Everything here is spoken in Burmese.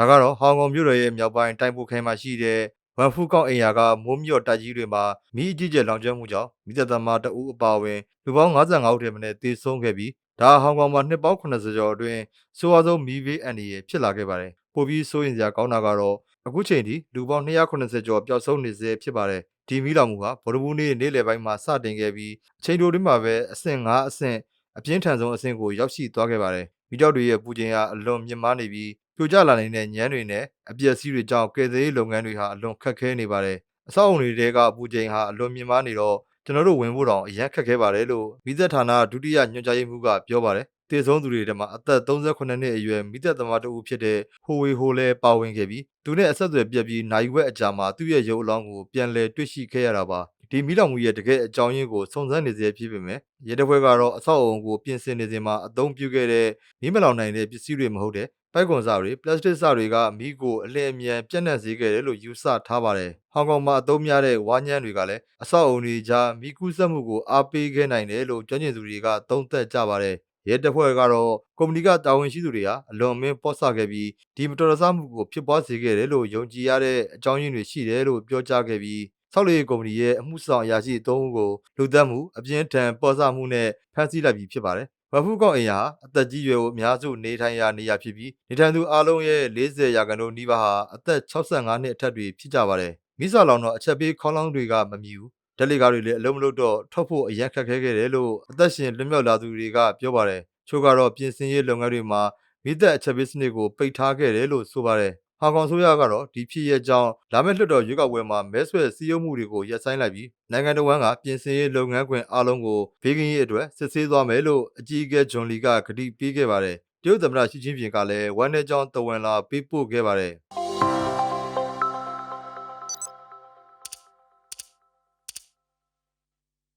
ဒါကတော့ဟောင်ကောင်မြို့တော်ရဲ့မြောက်ပိုင်းတိုင်ပူခိုင်မှာရှိတဲ့ဝမ်ဖူးကောင်းအိမ်ယာကမိုးမြော့တိုက်ကြီးတွေမှာမိအကြီးကျယ်လောင်ကျွမ်းမှုကြောင့်မိသက်သမားတအူးအပါအဝင်လူပေါင်း55ဦးထက်မနည်းသေဆုံးခဲ့ပြီးဒါဟာဟောင်ကောင်မှာနှစ်ပေါင်း80ကျော်အတွင်းဆိုးဝါးဆုံးမီးဘေးအန္တရာယ်ဖြစ်လာခဲ့ပါတယ်ပိုပြီးစိုးရင်စရာကောင်းတာကတော့အခုချိန်ထိလူပေါင်း290ကျော်ပျောက်ဆုံးနေဆဲဖြစ်ပါတယ်ဒီမီးလောင်မှုဟာဗုဒ္ဓဘူးနေ့နေ့လယ်ပိုင်းမှာစတင်ခဲ့ပြီးအချိန်တိုတွင်းမှာပဲအဆင့်5အဆင့်အပြင်းထန်ဆုံးအဆင့်ကိုရောက်ရှိသွားခဲ့ပါတယ် မိကြောက်တွေရဲ့ပူချိန်ဟာအလွန်မြင့်မားနေပြီးပြိုကျလာနေတဲ့ညမ်းတွေနဲ့အပျက်စီးတွေကြောင့်ကယ်ဆယ်ရေးလုပ်ငန်းတွေဟာအလွန်ခက်ခဲနေပါတယ်အဆောက်အုံတွေတဲကအပူချိန်ဟာအလွန်မြင့်မားနေတော့ကျွန်တော်တို့ဝင်ဖို့တောင်အရန်ခက်ခဲပါတယ်လို့မိသက်ဌာနဒုတိယညွှန်ကြားရေးမှူးကပြောပါတယ်တည်ဆုံးသူတွေထဲမှာအသက်38နှစ်အရွယ်မိသက်သမားတဦးဖြစ်တဲ့ဟိုဝေဟိုလဲပါဝင်ခဲ့ပြီးသူနဲ့အဆက်အသွယ်ပြတ်ပြီးနိုင်ဝက်အကြာမှာသူ့ရဲ့ရုပ်အလောင်းကိုပြန်လည်တွေ့ရှိခဲ့ရတာပါ ဒီမီးလောင်မှုရဲ့တကယ်အကြောင်းရင်းကိုစုံစမ်းနေစေဖြစ်ပေမဲ့ရဲတပ်ဖွဲ့ကတော့အဆောက်အအုံကိုပြင်ဆင်နေစဉ်မှာအသုံးပြုခဲ့တဲ့မီးမလောင်နိုင်တဲ့ပစ္စည်းတွေမဟုတ်တဲ့ပိုက်ကွန်စတွေပလတ်စတစ်စတွေကမီးကိုအလင်းအမြန်ပြန့်နှံ့စေခဲ့တယ်လို့ယူဆထားပါတယ်ဟောင်ကောင်မှာအသုံးများတဲ့ဝါညံ့တွေကလည်းအဆောက်အအုံတွေကြားမီးကူးစက်မှုကိုအားပေးခဲ့နိုင်တယ်လို့ကျွမ်းကျင်သူတွေကသုံးသပ်ကြပါတယ်ရဲတပ်ဖွဲ့ကတော့ကုမ္ပဏီကတာဝန်ရှိသူတွေဟာအလွန်အမင်းပေါ့ဆခဲ့ပြီးဒီမတော်တဆမှုကိုဖြစ်ပွားစေခဲ့တယ်လို့ယုံကြည်ရတဲ့အကြောင်းရင်းတွေရှိတယ်လို့ပြောကြားခဲ့ပြီး ဆောက်လုပ်ရေးကုမ္ပဏီရဲ့အမှုဆောင်အရာရှိ၃ဦးကိုလူသက်မှုအပြင်းထန်ပေါ့ဆမှုနဲ့ဖမ်းဆီးလိုက်ပြီးဖြစ်ပါတယ်ဝက်ဖူးကောင်အိမ်ယာဟာအသက်ကြီးရွယ်ကိုအများစုနေထိုင်ရာနေရာဖြစ်ပြီးနေထိုင်သူအလုံးရဲ့40ရာခိုင်နှုန်းနီးပါးဟာအသက်65နှစ်အထက်တွေဖြစ်ကြပါတယ်မိစာလောင်တော့အချက်ပေးခေါင်းလောင်းတွေကမမြည်ဘူးဓာတ်လေကားတွေလည်းအလုံးမလုံးတော့ထွက်ဖို့အရန်ခက်ခဲခဲ့တယ်လို့အသက်ရှင်လွတ်မြောက်လာသူတွေကပြောပါတယ်ချို့ကတော့ပြင်ဆင်ရေးလုပ်ငန်းတွေမှာမိသက်အချက်ပေးစနစ်ကိုပိတ်ထားခဲ့တယ်လို့ဆိုပါတယ် ဟောင်ကောင်ဆိုရကတော့ဒီဖြစ်ရဲ့ကြောင့်လာမယ့်လွှတ်တော်ရွေးကောက်ပွဲမှာမဲဆွယ်စည်းရုံးမှုတွေကိုရပ်ဆိုင်းလိုက်ပြီးနိုင်ငံတော်ဝန်ကပြင်ဆင်ရေးလုပ်ငန်းခွင်အားလုံးကိုဘေးကင်းရေးအတွက်စစ်ဆေးသွားမယ်လို့အကြီးအကဲဂျွန်လီကကတိပေးခဲ့ပါတယ်တရုတ်သမ္မတရှီကျင်းပင်ကလည်းဝမ်နယ်ကြောင်းတဝန်လာပေးပို့ခဲ့ပါတယ်